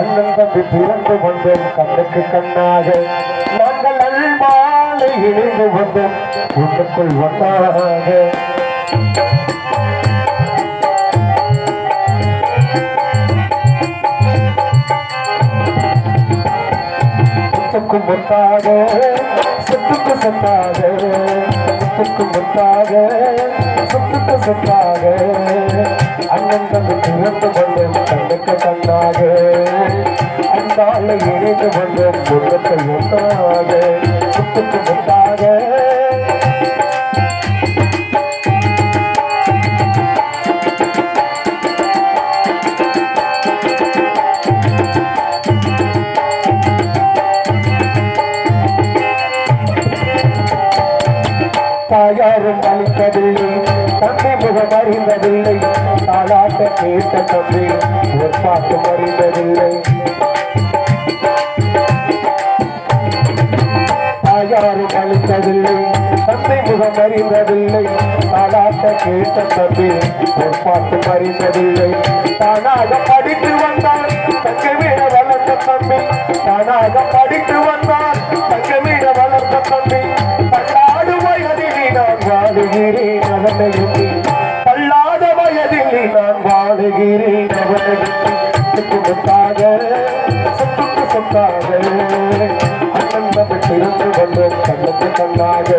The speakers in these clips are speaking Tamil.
அண்ணன் தம்பி பிறந்து வந்தோம் கண்ணுக்கு கண்ணாக. நாங்கள் அன்பாலை இணைந்து கொண்டோம் உன்னுக்குள் ஒன்றாக முத்துக்கு முத்தாக சொத்துக்கு சொத்தாக. முத்துக்கு முத்தாக சொத்துக்கு சொத்தாக. அண்ணன் தம்பி பிறந்து வந்தோம் தாயாரும் அளிப்பதில்லை தந்தை முகம் அறிந்ததில்லை தாளாட்ட கேட்ட தந்தை ஒரு பாட்டு அறிந்ததில்லை தாயாரும் அளித்ததில்லை தந்தை முகம் அறிந்ததில்லை தாளாட்ட கேட்ட தந்தை ஒரு பாட்டு அறிந்ததில்லை தானாக படித்து வந்தால் தங்கமீட வளர்ந்த தம்பி தானாக நான் வாழுகிறேன் அவனை சொத்தாக சொத்துக்கு சொத்தாக அண்ணன் திறந்து வந்தோம் கண்ணுக்கு கண்ணாக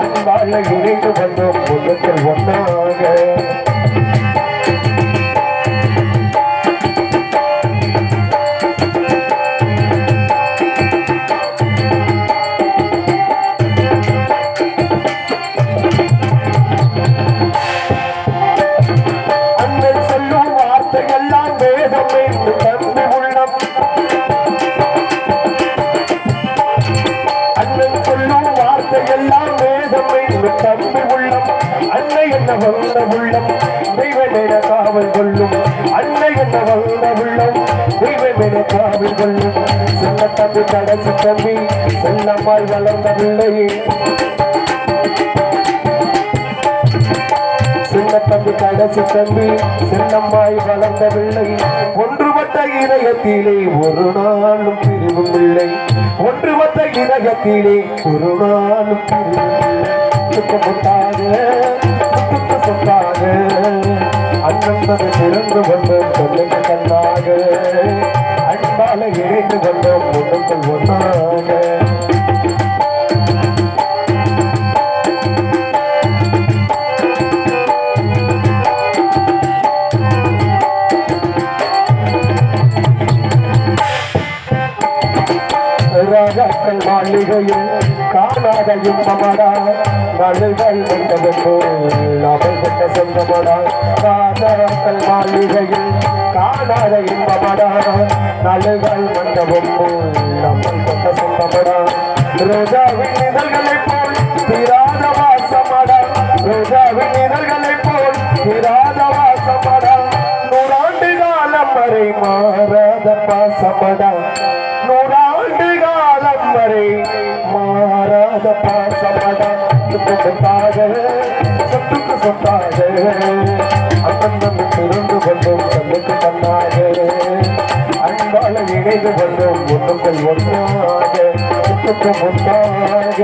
அன்பால காவல் கொள்ளும். அன்னை என்ன வந்த உள்ளம் தெய்வமென காவல் கொள்ளும். சின்ன தம்பி கடைசி தம்பி செல்லம்மாய் வளர்ந்த பிள்ளையே. சின்ன தம்பி கடைசி தம்பி சின்னம்மாய் வளர்ந்த பிள்ளை. ஒன்றுபட்ட இதயத்திலே ஒரு நாளும் பிரிவும் இல்லை. ஒன்றுபட்ட இதயத்திலே ஒரு நாளும் பிரிவும் இல்லை. முத்தாக அண்ணன் தது திறந்து வந்தோம் சொல்லுங்க கண்ணாக. அன்பால இணைந்து வந்தோம் ஒன்றுக்குள் ஒன்றாக ராஜாக்கள் மாளிகையில் காணாத இன்பமடா மலைகள் வந்ததும் போல் அவை கொண்ட சொந்தமடா அழகால் மண்டபம் போல் அவை கொண்ட சொந்தமடா ரோஜாவின் இதழ்களை போல் தீராத வாசமடா ரோஜாவின் இதழ்களை போல் தீராத வாசமடா நூறாண்டு காலம் வரை மாறாத பாசமடா நூறாண்டு காலம் வரை மாறாத பாசமடா முத்தாக வாழ இணைந்து வந்தோம் ஒன்றுங்கள் ஒன்றாக முன்னாக